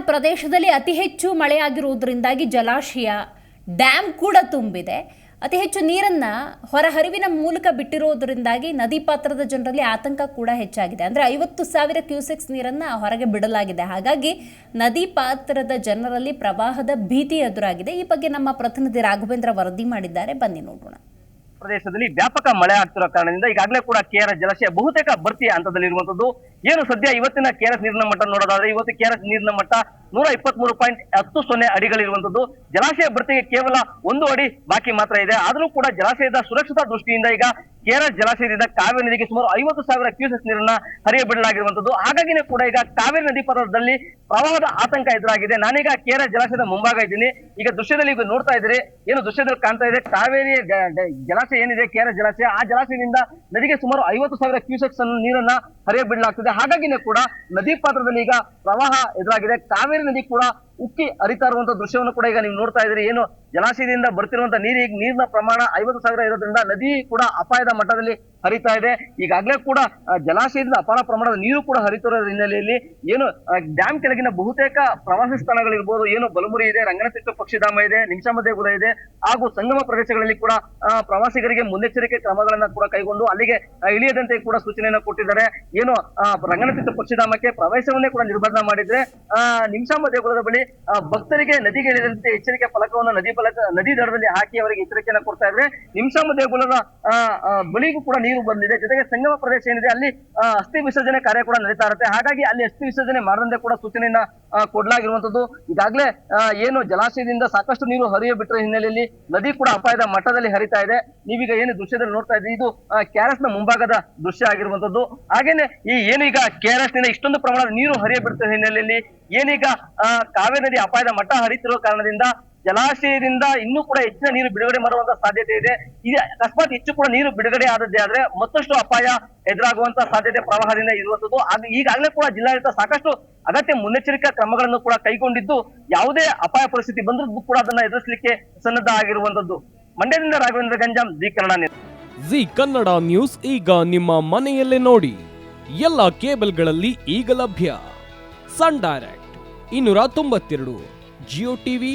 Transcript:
ಪ್ರದೇಶದಲ್ಲಿ ಅತಿ ಹೆಚ್ಚು ಮಳೆಯಾಗಿರುವುದರಿಂದಾಗಿ ಜಲಾಶಯ ಡ್ಯಾಮ್ ಕೂಡ ತುಂಬಿದೆ. ಅತಿ ಹೆಚ್ಚು ನೀರನ್ನ ಹೊರಹರಿವಿನ ಮೂಲಕ ಬಿಟ್ಟಿರುವುದರಿಂದಾಗಿ ನದಿ ಪಾತ್ರದ ಜನರಲ್ಲಿ ಆತಂಕ ಕೂಡ ಹೆಚ್ಚಾಗಿದೆ. ಅಂದ್ರೆ ಐವತ್ತು ಸಾವಿರ ಕ್ಯೂಸೆಕ್ಸ್ ನೀರನ್ನ ಹೊರಗೆ ಬಿಡಲಾಗಿದೆ. ಹಾಗಾಗಿ ನದಿ ಪಾತ್ರದ ಜನರಲ್ಲಿ ಪ್ರವಾಹದ ಭೀತಿ ಎದುರಾಗಿದೆ. ಈ ಬಗ್ಗೆ ನಮ್ಮ ಪ್ರತಿನಿಧಿ ರಾಘವೇಂದ್ರ ವರದಿ ಮಾಡಿದ್ದಾರೆ. ಬನ್ನಿ ನೋಡೋಣ. ಪ್ರದೇಶದಲ್ಲಿ ವ್ಯಾಪಕ ಮಳೆ ಆಗ್ತಿರೋ ಕಾರಣದಿಂದ ಈಗಾಗಲೇ ಕೂಡ ಕೆಆರ್ಎಸ್ ಜಲಾಶಯ ಬಹುತೇಕ ಭರ್ತಿ ಹಂತದಲ್ಲಿರುವಂತದ್ದು. ಏನು ಸದ್ಯ ಇವತ್ತಿನ ಕೆಆರ್ಎಸ್ ನೀರಿನ ಮಟ್ಟ ನೋಡೋದಾದ್ರೆ ಇವತ್ತು ಕೆಆರ್ಎಸ್ ನೀರಿನ ಮಟ್ಟ ನೂರ ಇಪ್ಪತ್ತ್ ಮೂರು ಪಾಯಿಂಟ್ ಹತ್ತು ಸೊನ್ನೆ ಅಡಿಗಳಿರುವಂತದ್ದು. ಜಲಾಶಯ ಭರ್ತಿಗೆ ಕೇವಲ ಒಂದು ಅಡಿ ಬಾಕಿ ಮಾತ್ರ ಇದೆ. ಆದರೂ ಕೂಡ ಜಲಾಶಯದ ಸುರಕ್ಷತಾ ದೃಷ್ಟಿಯಿಂದ ಈಗ ಕೆಆರ್ಎಸ್ ಜಲಾಶಯದಿಂದ ಕಾವೇರಿ ನದಿಗೆ ಸುಮಾರು ಐವತ್ತು ಸಾವಿರ ಕ್ಯೂಸೆಸ್ ನೀರನ್ನ ಹರಿಯ ಬಿಡಲಾಗಿರುವಂತದ್ದು ಹಾಗಾಗಿನೇ ಕೂಡ ಈಗ ಕಾವೇರಿ ನದಿ ಪರ್ವದಲ್ಲಿ ಪ್ರವಾಹದ ಆತಂಕ ಎದುರಾಗಿದೆ. ನಾನೀಗ ಕೇರಳ ಜಲಾಶಯದ ಮುಂಭಾಗ ಇದ್ದೀನಿ. ಈಗ ದೃಶ್ಯದಲ್ಲಿ ಈಗ ನೋಡ್ತಾ ಇದ್ದೀರಿ. ಏನು ದೃಶ್ಯದಲ್ಲಿ ಕಾಣ್ತಾ ಇದೆ? ಕಾವೇರಿ ಜಲಾಶಯ ಏನಿದೆ? ಕೇರಳ ಜಲಾಶಯ. ಆ ಜಲಾಶಯದಿಂದ ನದಿಗೆ ಸುಮಾರು ಐವತ್ತು ಸಾವಿರ ಕ್ಯೂಸೆಕ್ಸ್ ಅನ್ನು ನೀರನ್ನ ಹರಿಯ ಬಿಡಲಾಗ್ತದೆ ಹಾಗಾಗಿನೇ ಕೂಡ ನದಿ ಪಾತ್ರದಲ್ಲಿ ಈಗ ಪ್ರವಾಹ ಎದುರಾಗಿದೆ. ಕಾವೇರಿ ನದಿ ಕೂಡ ಉಕ್ಕಿ ಹರಿತಾ ಇರುವಂತ ದೃಶ್ಯವನ್ನು ಕೂಡ ಈಗ ನೀವು ನೋಡ್ತಾ ಇದ್ದೀರಿ. ಏನು ಜಲಾಶಯದಿಂದ ಬರ್ತಿರುವಂತ ನೀರು ಈಗ ನೀರಿನ ಪ್ರಮಾಣ ಐವತ್ತು ಸಾವಿರ ಇರೋದ್ರಿಂದ ನದಿ ಕೂಡ ಅಪಾಯದ ಮಟ್ಟದಲ್ಲಿ ಹರಿತಾ ಇದೆ. ಈಗಾಗಲೇ ಕೂಡ ಜಲಾಶಯದಿಂದ ಅಪಾರ ಪ್ರಮಾಣದ ನೀರು ಕೂಡ ಹರಿತಿರೋ ಹಿನ್ನೆಲೆಯಲ್ಲಿ ಏನು ಡ್ಯಾಮ್ ಕೆಳಗಿನ ಬಹುತೇಕ ಪ್ರವಾಸಿ ಸ್ಥಳಗಳಿರ್ಬೋದು, ಏನು ಬಲಮುರಿ ಇದೆ ರಂಗನತಿಟ್ಟು ಪಕ್ಷಿಧಾಮ ಇದೆ ನಿಮಿಷಮದೇಗುಲ ಇದೆ, ಹಾಗೂ ಸಂಗಮ ಪ್ರದೇಶಗಳಲ್ಲಿ ಕೂಡ ಪ್ರವಾಸಿಗರಿಗೆ ಮುನ್ನೆಚ್ಚರಿಕೆ ಕ್ರಮಗಳನ್ನ ಕೂಡ ಕೈಗೊಂಡು ಅಲ್ಲಿಗೆ ಇಳಿಯದಂತೆ ಕೂಡ ಸೂಚನೆಯನ್ನು ಕೊಟ್ಟಿದ್ದಾರೆ. ಏನು ರಂಗನತಿಟ್ಟು ಪಕ್ಷಿಧಾಮಕ್ಕೆ ಪ್ರವೇಶವನ್ನೇ ಕೂಡ ನಿರ್ಬಂಧ ಮಾಡಿದ್ರೆ, ಆ ನಿಮಿಷಾಂಬ ದೇಗುಲದ ಬಳಿ ಭಕ್ತರಿಗೆ ನದಿಗೆ ಇಳಿದಂತೆ ಎಚ್ಚರಿಕೆ ಫಲಕವನ್ನು ನದಿ ಫಲಕ, ನದಿ ದಡದಲ್ಲಿ ಹಾಕಿ ಅವರಿಗೆ ಎಚ್ಚರಿಕೆಯನ್ನು ಕೊಡ್ತಾ ಇದ್ರೆ ನಿಮಿಷಾಂಬ ದೇಗುಲದ ಬಳಿಗೂ ಕೂಡ ನೀರು ಬಂದಿದೆ. ಜೊತೆಗೆ ಸಂಗಮ ಪ್ರದೇಶ ಏನಿದೆ, ಅಲ್ಲಿ ಅಸ್ಥಿ ವಿಸರ್ಜನೆ ಕಾರ್ಯ ಕೂಡ ನಡೀತಾ ಇರುತ್ತೆ. ಹಾಗಾಗಿ ಅಲ್ಲಿ ಅಸ್ಥಿ ವಿಸರ್ಜನೆ ಮಾಡದಂತೆ ಕೂಡ ಸೂಚನೆಯನ್ನ ಕೊಡ್ಲಾಗಿರುವಂತದ್ದು. ಈಗಾಗಲೇ ಏನು ಜಲಾಶಯದಿಂದ ಸಾಕಷ್ಟು ನೀರು ಹರಿಯ ಬಿಟ್ಟರೆ ಹಿನ್ನೆಲೆಯಲ್ಲಿ ನದಿ ಕೂಡ ಅಪಾಯದ ಮಟ್ಟದಲ್ಲಿ ಹರಿತಾ ಇದೆ. ನೀವೀಗ ಏನು ದೃಶ್ಯದಲ್ಲಿ ನೋಡ್ತಾ ಇದ್ದೀವಿ ಇದು ಕ್ಯಾರಸ್ನ ಮುಂಭಾಗದ ದೃಶ್ಯ ಆಗಿರುವಂತದ್ದು. ಹಾಗೇನೆ ಈ ಏನೀಗ ಕೆಆರ್ಎಸ್ನಿಂದ ಇಷ್ಟೊಂದು ಪ್ರಮಾಣದ ನೀರು ಹರಿಯ ಬಿಡ್ತಿರೋ ಹಿನ್ನೆಲೆಯಲ್ಲಿ ಏನೀಗ ಕಾವೇರಿ ನದಿ ಅಪಾಯದ ಮಟ್ಟ ಹರಿತಿರೋ ಕಾರಣದಿಂದ ಜಲಾಶಯದಿಂದ ಇನ್ನೂ ಕೂಡ ಹೆಚ್ಚಿನ ನೀರು ಬಿಡುಗಡೆ ಮಾಡುವಂತ ಸಾಧ್ಯತೆ ಇದೆ. ಇದು ಅಕಸ್ಮಾತ್ ಹೆಚ್ಚು ಕೂಡ ನೀರು ಬಿಡುಗಡೆ ಆದದ್ದೇ ಆದ್ರೆ ಮತ್ತಷ್ಟು ಅಪಾಯ ಎದುರಾಗುವಂತ ಸಾಧ್ಯತೆ ಪ್ರವಾಹದಿಂದ ಇರುವಂತದ್ದು. ಈಗಾಗಲೇ ಕೂಡ ಜಿಲ್ಲಾಡಳಿತ ಸಾಕಷ್ಟು ಅಗತ್ಯ ಮುನ್ನೆಚ್ಚರಿಕಾ ಕ್ರಮಗಳನ್ನು ಕೂಡ ಕೈಗೊಂಡಿದ್ದು. ಯಾವುದೇ ಅಪಾಯ ಪರಿಸ್ಥಿತಿ ಬಂದ್ರೂ ಕೂಡ ಅದನ್ನ ಎದುರಿಸಲಿಕ್ಕೆ ಸನ್ನದ್ಧ ಆಗಿರುವಂತದ್ದು ಮಂಡ್ಯದಿಂದ Raghavendra Ganjam, Zee Kannada news. Zee Kannada news ಈಗ ನಿಮ್ಮ ಮನೆಯಲ್ಲೇ ನೋಡಿ. ಎಲ್ಲ ಕೇಬಲ್ಗಳಲ್ಲಿ ಈಗ ಲಭ್ಯ. ಸನ್ ಡೈರೆಕ್ಟ್, ಇನ್ನೂರ ತೊಂಬತ್ತೆರಡು, ಜಿಯೋ ಟಿವಿ